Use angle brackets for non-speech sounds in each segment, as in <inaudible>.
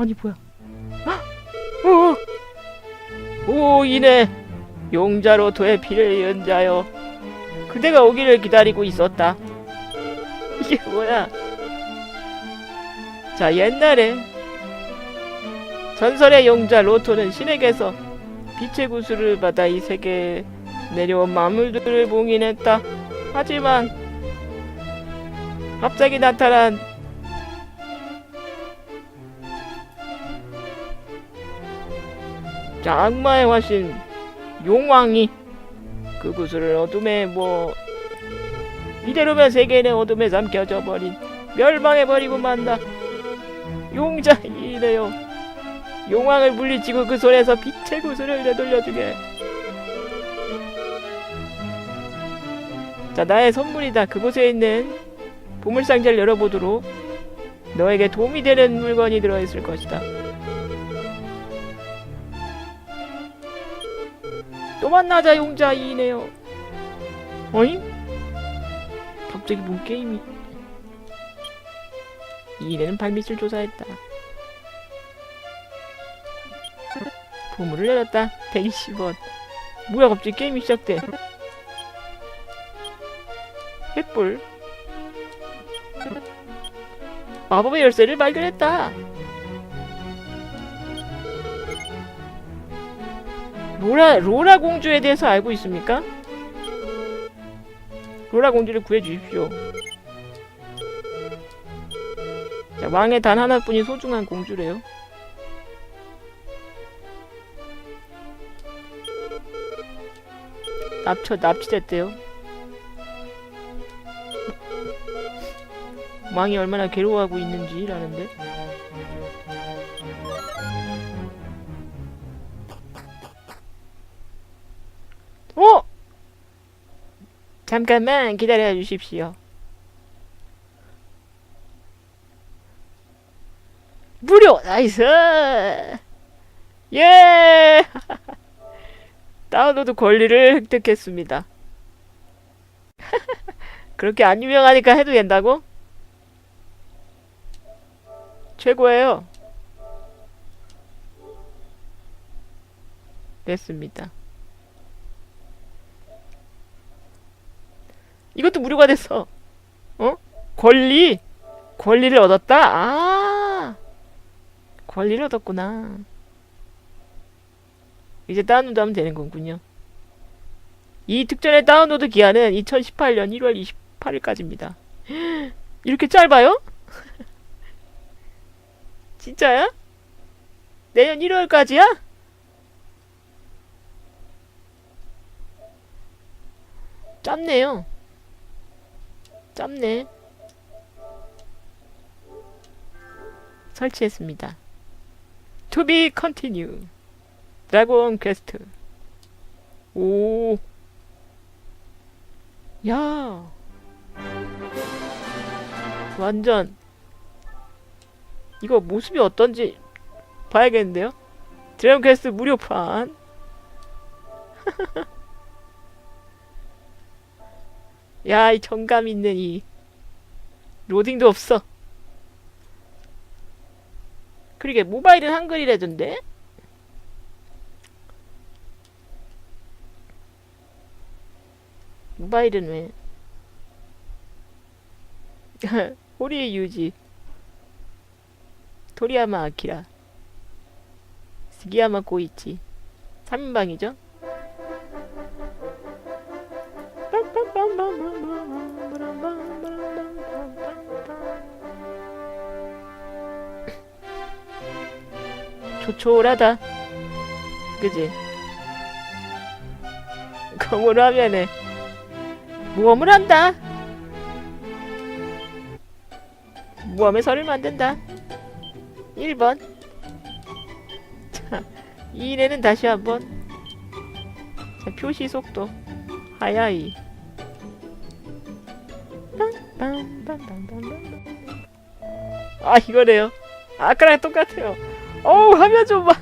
아니 뭐야? 헉! 오, 오 이내 용자로 도의 피를 이은 자여 그대가 오기를 기다리고 있었다. 이게 뭐야? 자 옛날에 전설의 용자 로토는 신에게서 빛의 구슬을 받아 이 세계에 내려온 만물들을 봉인했다. 하지만 갑자기 나타난 자, 악마의 화신 용왕이 그 구슬을 어둠에 뭐 이대로면 세계는 어둠에 삼켜져 버린 멸망해 버리고 만다. 용자이래요. 용왕을 물리치고 그 손에서 빛의 구슬을 되돌려주게. 자, 나의 선물이다. 그곳에 있는 보물상자를 열어보도록. 너에게 도움이 되는 물건이 들어있을 것이다. 또 만나자 용자 이네요. 어잉? 갑자기 뭔 게임이? 이인에는 발밑을 조사했다. 보물을 열었다. 120원. 뭐야 갑자기 게임이 시작돼. 횃불. 마법의 열쇠를 발견했다. 로라 로라 공주에 대해서 알고 있습니까? 로라 공주를 구해 주십시오. 자, 왕의 단 하나뿐인 소중한 공주래요. 납쳐 납치됐대요. 왕이 얼마나 괴로워하고 있는지라는데. 잠깐만 기다려 주십시오. 무료! 나이스! 예! <laughs> 다운로드 권리를 획득했습니다. <laughs> 그렇게 안 유명하니까 해도 된다고? 최고예요. 됐습니다 이것도 무료가 됐어 어? 권리 권리를 얻었다? 아 권리를 얻었구나. 이제 다운로드 하면 되는 거군요. 이 특전의 다운로드 기한은 2018년 1월 28일까지입니다. 이렇게 짧아요? <laughs> 진짜야? 내년 1월까지야? 짧네요. 짧네. 설치했습니다. To be continue. 드래곤 퀘스트. 오. 야. 완전 이거 모습이 어떤지 봐야겠는데요. 드래곤 퀘스트 무료판. <laughs> 야, 이 정감 있는 이 로딩도 없어. 그러게 모바일은 한글이라던데? 모바일은 왜? <laughs> 호리의 유지 토리야마 아키라 스기야마 고이치 3인방이죠? 조촐하다. 그지? 검을 화면에 모험을 한다. 모험의 설을 만든다. 1번. 자, 2인에는 다시 한번. 자, 표시 속도. 하야이. 아, 이거네요. 아까랑 똑같아요. 어우 화면 좀 봐. <laughs>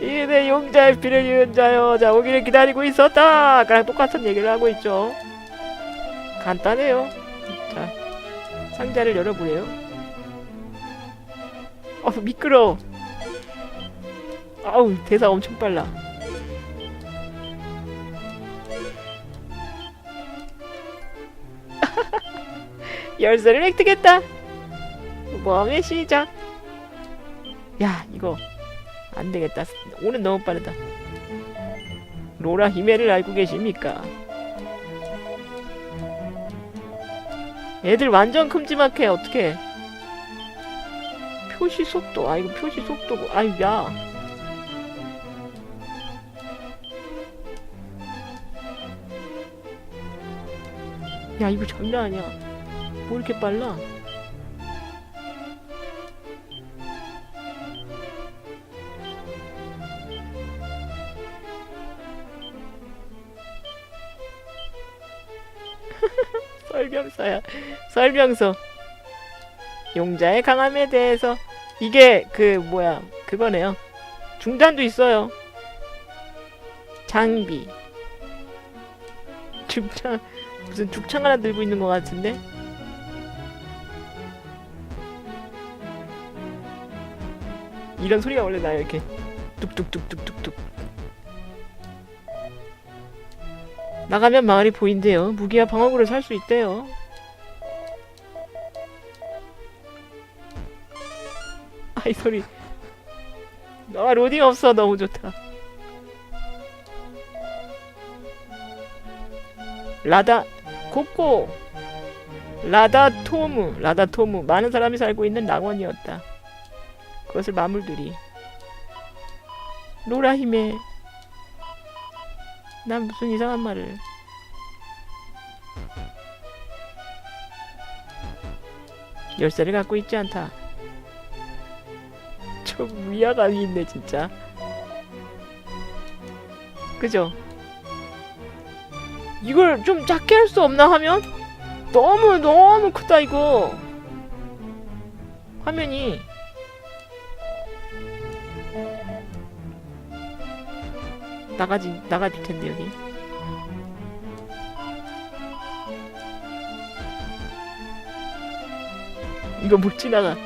이 내 용자의 피를 이은 자여 자 오기를 기다리고 있었다. 아까랑 똑같은 얘기를 하고 있죠. 간단해요. 자 상자를 열어보래요. 어 미끄러. 아우 대사 엄청 빨라. <laughs> 열쇠를 획득했다. 모험의 시작. 야 이거 안 되겠다. 오늘 너무 빠르다. 로라 히메를 알고 계십니까? 애들 완전 큼지막해 어떡해 표시 속도 아 이거 표시 속도고 아유 야 야, 이거 장난 아니야. 뭐 이렇게 빨라? 설명서. 용자의 강함에 대해서 이게 그 뭐야 그거네요. 중단도 있어요. 장비. 중장 무슨 죽창 하나 들고 있는 것 같은데? 이런 소리가 원래 나요 이렇게 뚝뚝뚝뚝뚝뚝 나가면 마을이 보인대요 무기와 방어구를 살 수 있대요 이 소리. 아 로딩 없어. 너무 좋다. 라다 고고 라다토무. 라다토무. 많은 사람이 살고 있는 낙원이었다. 그것을 마물들이 로라 힘에 난 무슨 이상한 말을. 열쇠를 갖고 있지 않다 좀 위화감이 있네 진짜. 그죠? 이걸 좀 작게 할 수 없나 하면? 너무 너무 크다 이거. 화면이. 나가지 나가질 텐데 여기. 이거 못 지나가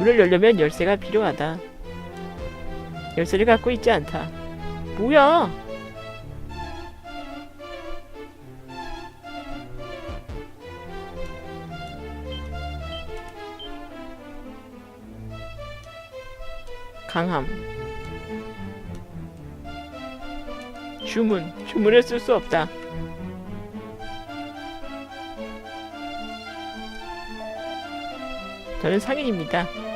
문을 열려면 열쇠가 필요하다. 열쇠를 갖고 있지 않다. 뭐야? 강함. 주문. 주문을 쓸 수 없다. 저는 상인입니다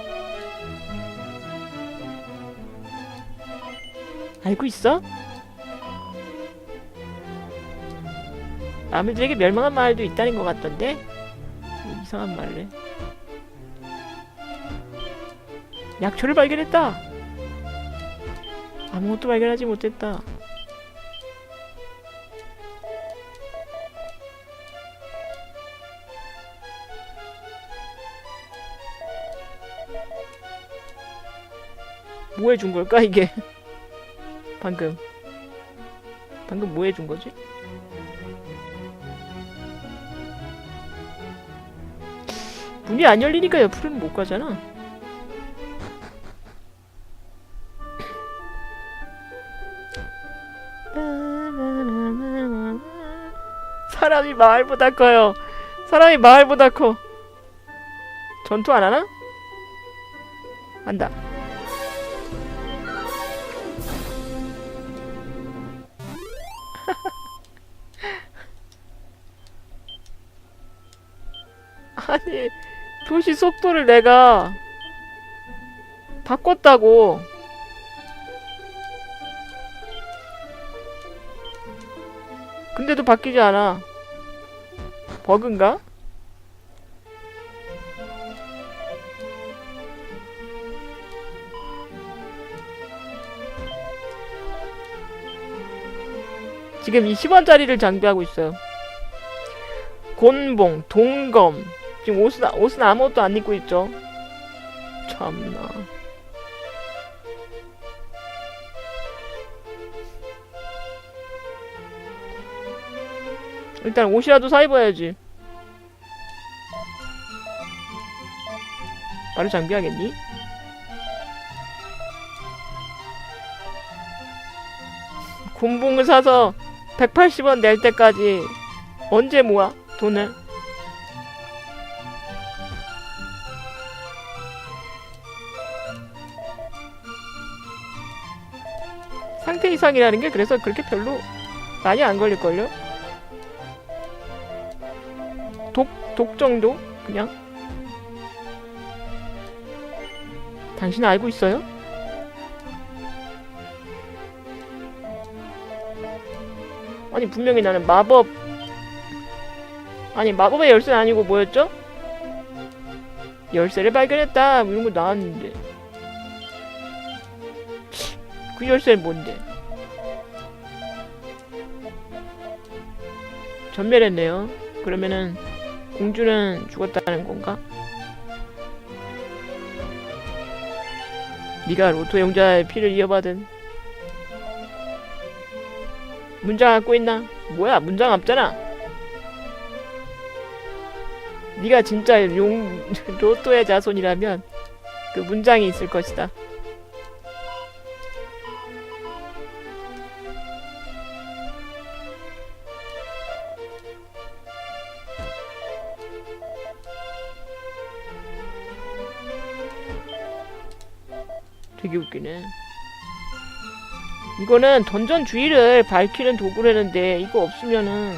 알고 있어? 아무들에게 멸망한 마을도 있다는 것 같던데 뭐 이상한 해 약초를 발견했다. 아무것도 발견하지 못했다. 뭐 해준 걸까 이게? 방금 방금 뭐 해준 거지? 문이 안 열리니까 옆으로는 못 가잖아. 사람이 마을보다 커요. 사람이 마을보다 커. 전투 안 하나? 한다. 아니, 표시 속도를 내가 바꿨다고. 근데도 바뀌지 않아. 버그인가? 지금 20원짜리를 장비하고 있어요. 곤봉, 동검. 지금 옷은, 옷은 아무것도 안 입고 있죠. 참나. 일단 옷이라도 사 입어야지. 바로 장비하겠니? 곤봉을 사서 180원 낼 때까지 언제 모아 돈을? 상태 이상이라는 게 그래서 그렇게 별로 많이 안 걸릴걸요? 독, 독 정도? 그냥? 당신 알고 있어요? 아니 분명히 나는 마법 아니 마법의 열쇠는 아니고 뭐였죠? 열쇠를 발견했다 뭐 이런 거 나왔는데 그 열쇠는 뭔데? 전멸했네요 그러면은 공주는 죽었다는 건가? 네가 로토 용자의 피를 이어받은 문장 갖고 있나? 뭐야 문장 없잖아 네가 진짜 용 <laughs> 로또의 자손이라면 그 문장이 있을 것이다 이거는 던전 주위를 밝히는 도구라는데 이거 없으면은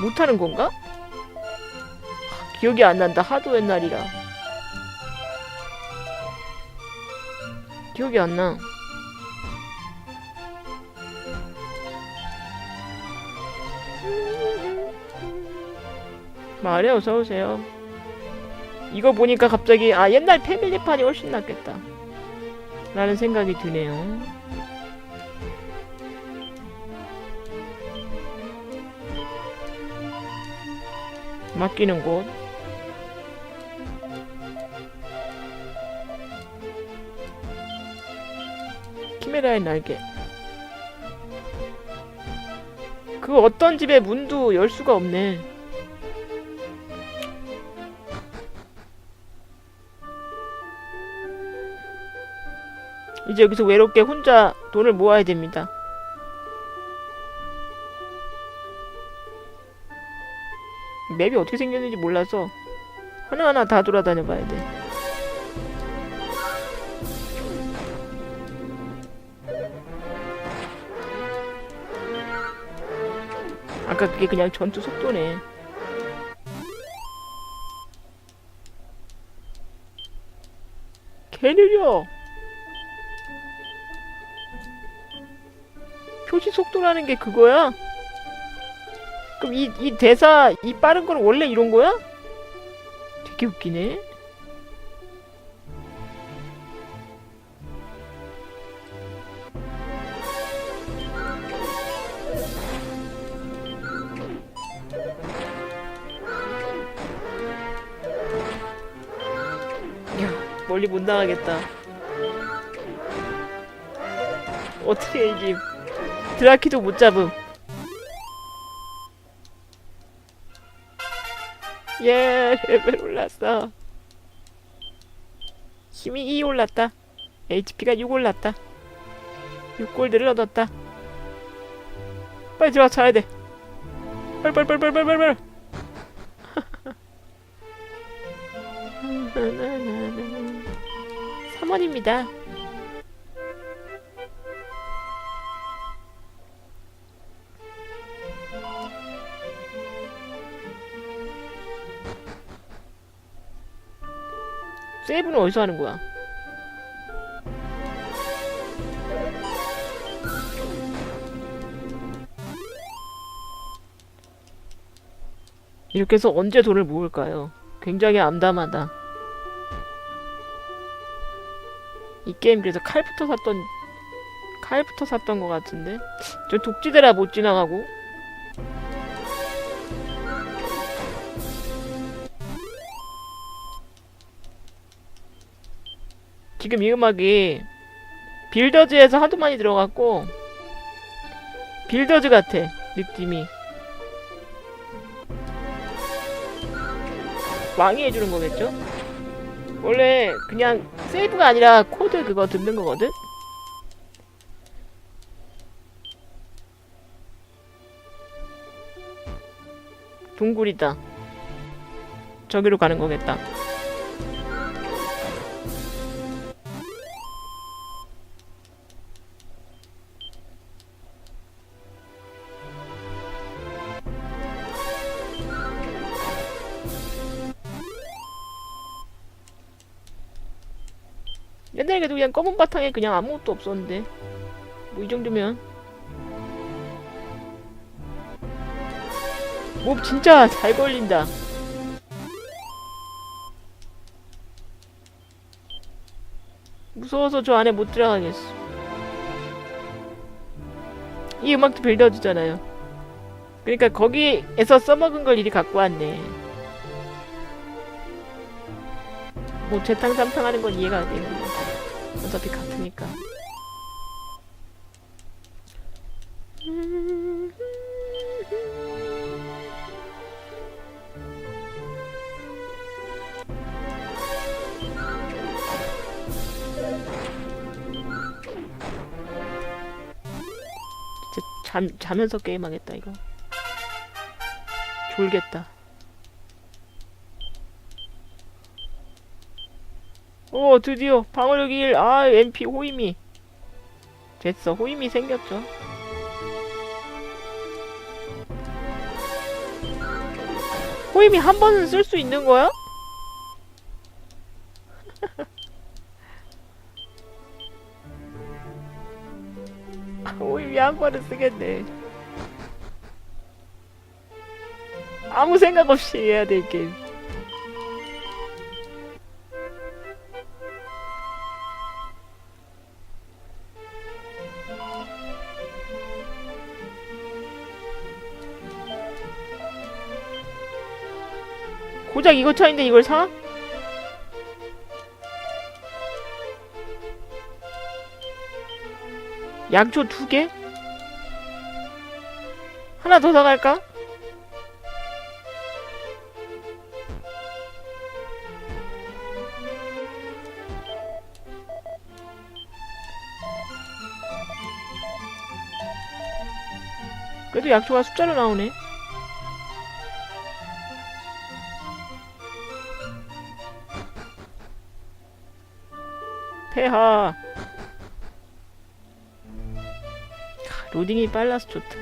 못하는 건가? 하, 기억이 안 난다. 하도 옛날이라. 기억이 안 나. 말해 어서 오세요. 이거 보니까 갑자기 아 옛날 패밀리판이 훨씬 낫겠다. 라는 생각이 드네요. 맡기는 곳. 키메라의 날개. 그 어떤 집의 문도 열 수가 없네. 이제 여기서 외롭게 혼자 돈을 모아야 됩니다. 맵이 어떻게 생겼는지 몰라서 하나하나 다 돌아다녀 봐야 돼. 아까 그게 그냥 전투 속도네. 개 느려. 표시 속도라는 게 그거야? 그럼 이, 이 대사, 이 빠른 건 원래 이런 거야? 되게 웃기네. 야, 멀리 못 나가겠다. 어떻게 이게 드라키도 못 잡음. 예, 레벨 올랐어. 힘이 2 올랐다. HP가 6 올랐다. 6골드를 얻었다. 빨리 들어가 자야 돼. 빨리. 빨리. 3원입니다. <laughs> 세이브는 어디서 하는 거야? 이렇게 해서 언제 돈을 모을까요? 굉장히 암담하다. 이 게임 그래서 칼부터 샀던 칼부터 샀던 것 같은데 저 독지대라 못 지나가고 지금 이 음악이 빌더즈에서 하도 많이 들어갔고 빌더즈 같아 느낌이 왕이 해주는 거겠죠? 원래 그냥 세이브가 아니라 코드 그거 듣는 거거든? 동굴이다 저기로 가는 거겠다 그냥 검은 바탕에 그냥 아무것도 없었는데. 뭐 이 정도면. 몹 진짜 잘 걸린다. 무서워서 저 안에 못 들어가겠어. 이 음악도 빌려주잖아요. 그러니까 거기에서 써먹은 걸 이리 갖고 왔네. 뭐 재탕 삼탕 하는 건 이해가 안 되는데 어차피 같으니까. 잠, 자면서 게임하겠다 이거. 졸겠다 오 드디어 방어력 1. 아 MP 호임이 됐어 호임이 생겼죠 호임이 한 번은 쓸 수 있는 거야? <laughs> 호임이 한 번은 쓰겠네 아무 생각 없이 해야 될 게임 이거 차인데 이걸 사? 양초 두 개? 하나 더 사갈까? 그래도 약초가 숫자로 나오네. 아, 로딩이 빨라서 좋다.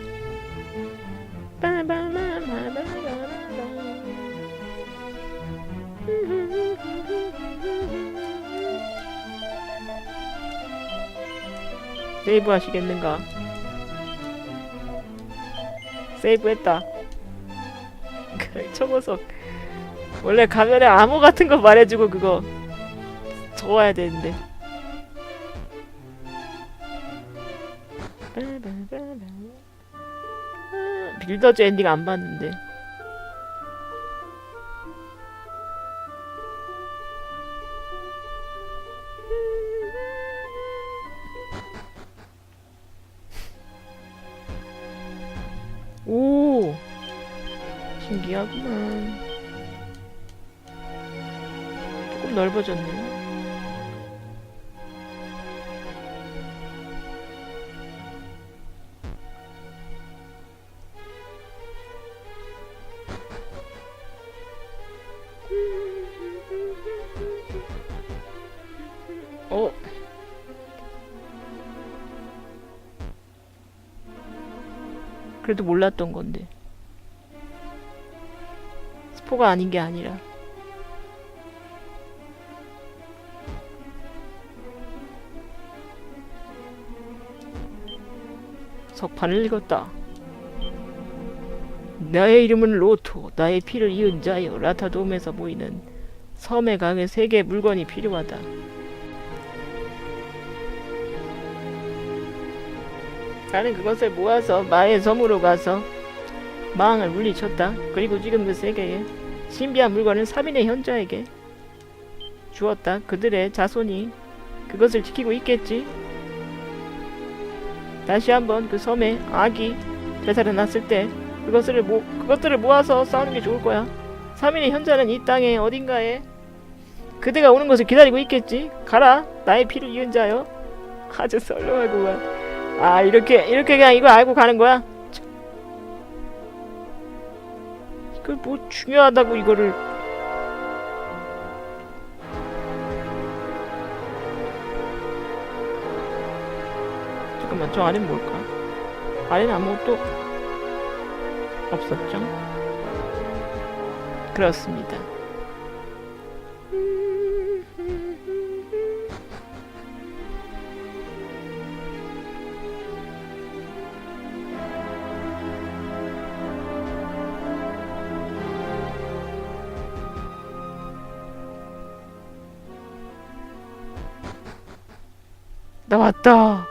세이브 하시겠는가? 세이브 했다. <laughs> 저 녀석. 원래 가면에 암호 같은 거 말해주고 그거 적어야 되는데. 빌더즈 엔딩 안 봤는데. 몰랐던 건데. 스포가 아닌 게 아니라. 석판을 읽었다. 나의 이름은 로토, 나의 피를 이은 자여, 라타돔에서 보이는 섬에 가게 세 개의 물건이 필요하다. 나는 그것을 모아서 마의 섬으로 가서 망을 물리쳤다. 그리고 지금 그 세계에 신비한 물건을 3인의 현자에게 주었다. 그들의 자손이 그것을 지키고 있겠지. 다시 한번 그 섬에 아기 되살아났을 때 그것을 모, 그것들을 모아서 싸우는 게 좋을 거야. 3인의 현자는 이 땅의 어딘가에 그대가 오는 것을 기다리고 있겠지. 가라, 나의 피를 이은 자여. 아주 썰렁하구만. 아 이렇게 이렇게 그냥 이거 알고 가는 거야? 참. 이걸 뭐 중요하다고 이거를 잠깐만 저 아래는 뭘까? 아래는 아무것도 없었죠? 그렇습니다. 나 왔다.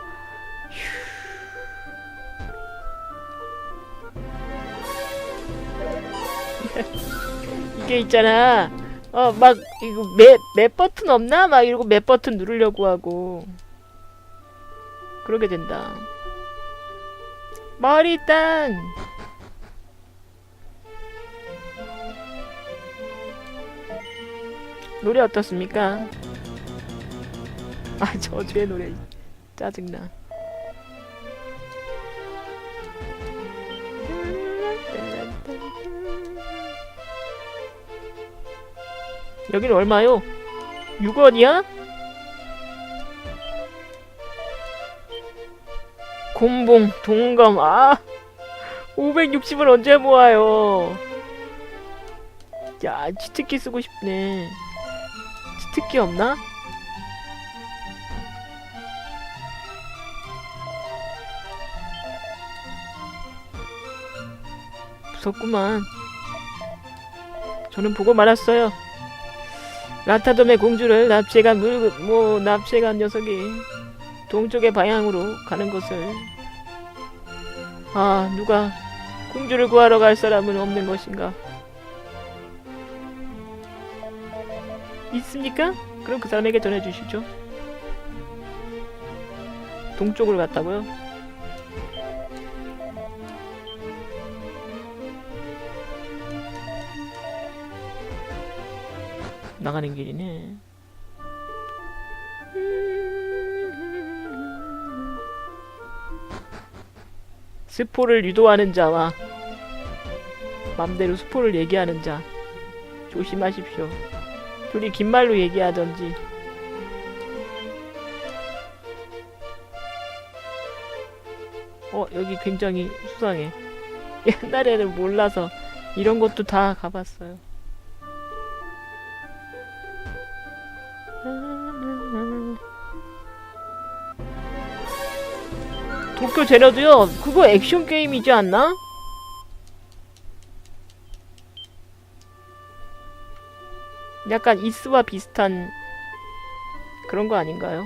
이게 있잖아. 어, 막, 이거, 맵, 맵 버튼 없나? 막 이러고 맵 버튼 누르려고 하고. 그러게 된다. 머리 땅! 노래 어떻습니까? 아, 저주의 노래. 짜증나. 여기는 얼마요? 6원이야? 곰봉, 동검, 아! 560원 언제 모아요? 야, 치트키 쓰고 싶네. 치트키 없나? 무섭구만. 저는 보고 말았어요. 라타돔의 공주를 납치해간 물, 뭐, 납치해간 녀석이 동쪽의 방향으로 가는 것을. 아, 누가 공주를 구하러 갈 사람은 없는 것인가? 있습니까? 그럼 그 사람에게 전해주시죠. 동쪽으로 갔다고요? 나가는 길이네. 스포를 유도하는 자와 맘대로 스포를 얘기하는 자 조심하십시오. 둘이 긴 말로 얘기하던지 어 여기 굉장히 수상해. 옛날에는 몰라서 이런 것도 다 가봤어요. 도쿄 제너도요 그거 액션 게임이지 않나? 약간 이스와 비슷한 그런 거 아닌가요?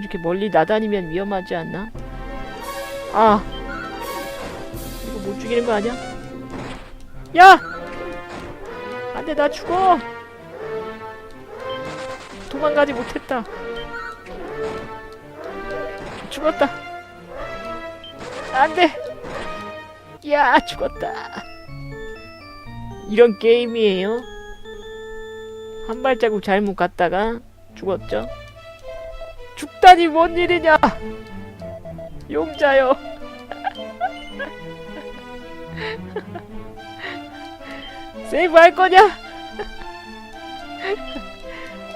이렇게 멀리 나다니면 위험하지 않나? 아 이거 못 죽이는 거 아니야? 야! 안 돼 나 죽어! 도망가지 못했다 죽었다. 안 돼. 야, 죽었다. 이런 게임이에요. 한 발자국 잘못 갔다가 죽었죠. 죽다니 뭔 일이냐? 용자요. <laughs> 세이브 할 거냐?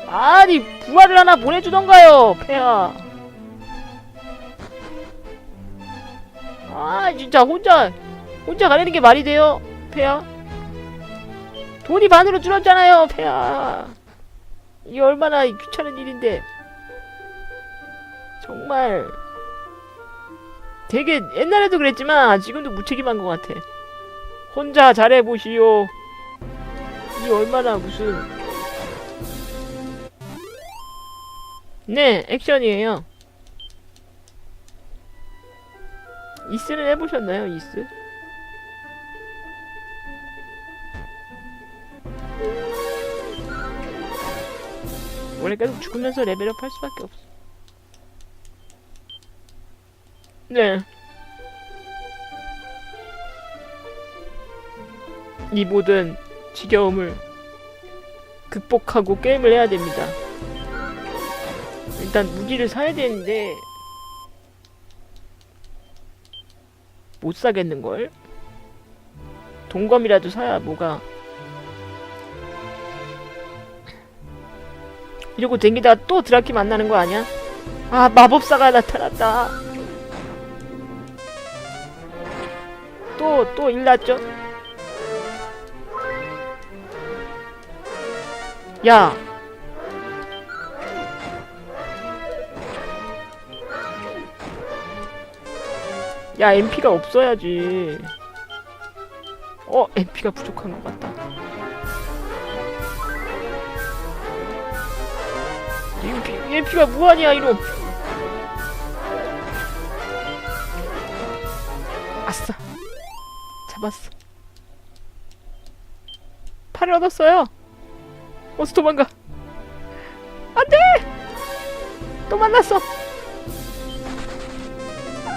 아니, 부활을 하나 보내주던가요, 폐하. 아 진짜 혼자 혼자 가려는 게 말이 돼요 폐야 돈이 반으로 줄었잖아요 폐야 이게 얼마나 귀찮은 일인데. 정말 되게 옛날에도 그랬지만 지금도 무책임한 것 같아. 혼자 잘해보시오. 이 얼마나 무슨. 네 액션이에요 이스는 해보셨나요, 이스? 원래 계속 죽으면서 레벨업 할 수밖에 없어. 네. 이 모든 지겨움을 극복하고 게임을 해야 됩니다. 일단 무기를 사야 되는데 못 사겠는걸? 동검이라도 사야 뭐가 이러고 댕기다가 또 드라키 만나는 거 아니야? 아 마법사가 나타났다 또 또 일났죠? 야 야, MP가 없어야지. 어, MP가 부족한 것 같다. MP, MP가 무한이야, 이놈. 아싸. 잡았어. 팔을 얻었어요. 어서 도망가. 안 돼! 또 만났어.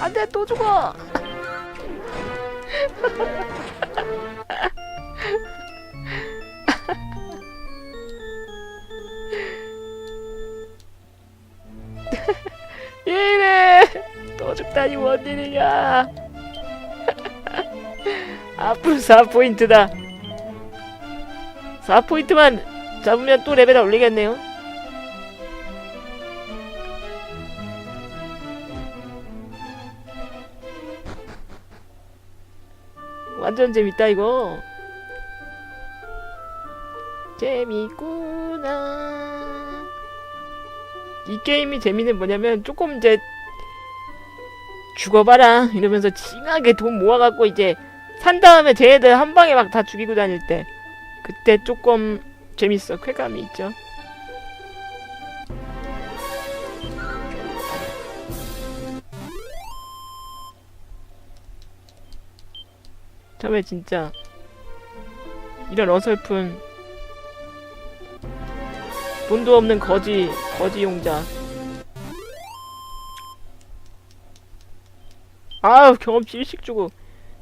안돼 또 죽어. <laughs> 이래 또 죽다니 뭔 일이냐? <laughs> 앞으로 4포인트다. 4포인트만 잡으면 또 레벨 올리겠네요 완전 재밌다 이거. 재밌구나. 이 게임이 재미는 뭐냐면 조금 이제 죽어봐라 이러면서 징하게 돈 모아갖고 이제 산 다음에 쟤네들 한 방에 막 다 죽이고 다닐 때 그때 조금 재밌어 쾌감이 있죠 처음에 진짜 이런 어설픈 돈도 없는 거지 거지 용자. 아우 경험치 1씩 주고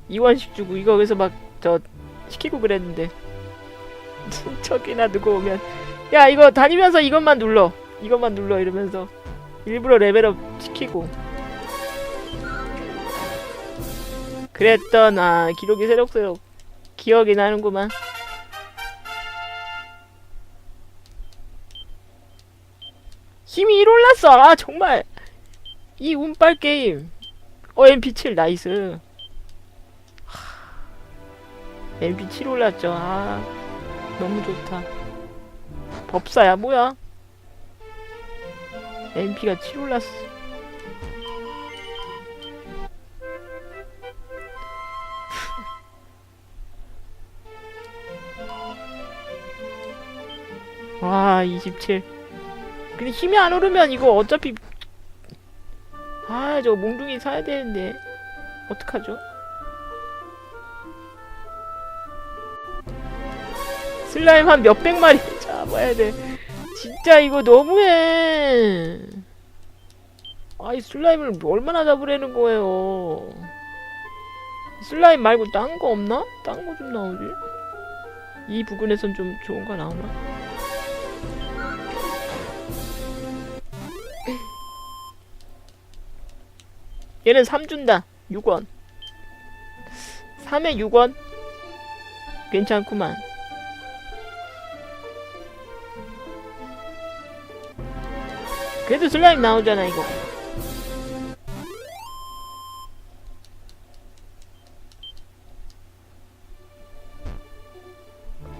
2원씩 주고 이거 그래서 막 저 시키고 그랬는데. <laughs> 저기나 누구 오면 야 이거 다니면서 이것만 눌러. 이것만 눌러. 이러면서 일부러 레벨업 시키고 그랬던 아 기록이 새록새록 기억이 나는구만. 힘이 1 올랐어. 아 정말. 이 운빨 게임. 어 MP7 나이스. 하, MP7 올랐죠. 아 너무 좋다. 법사야 뭐야? MP가 7 올랐어 와, 27. 근데 힘이 안 오르면 이거 어차피 아, 저거 몽둥이 사야 되는데 어떡하죠? 슬라임 한 몇백 마리 <laughs> 잡아야 돼. 진짜 이거 너무해. 아이 슬라임을 얼마나 잡으려는 거예요. 슬라임 말고 딴 거 없나? 딴 거 좀 나오지? 이 부분에선 좀 좋은 거 나오나? 얘는 3 준다. 6원. 3에 6원? 괜찮구만. 그래도 슬라임 나오잖아, 이거.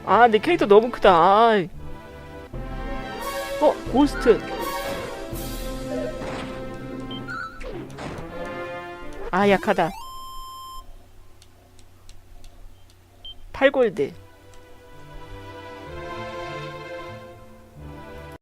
아, 내 캐릭터 너무 크다. 아. 어, 고스트. 아 약하다. 8골드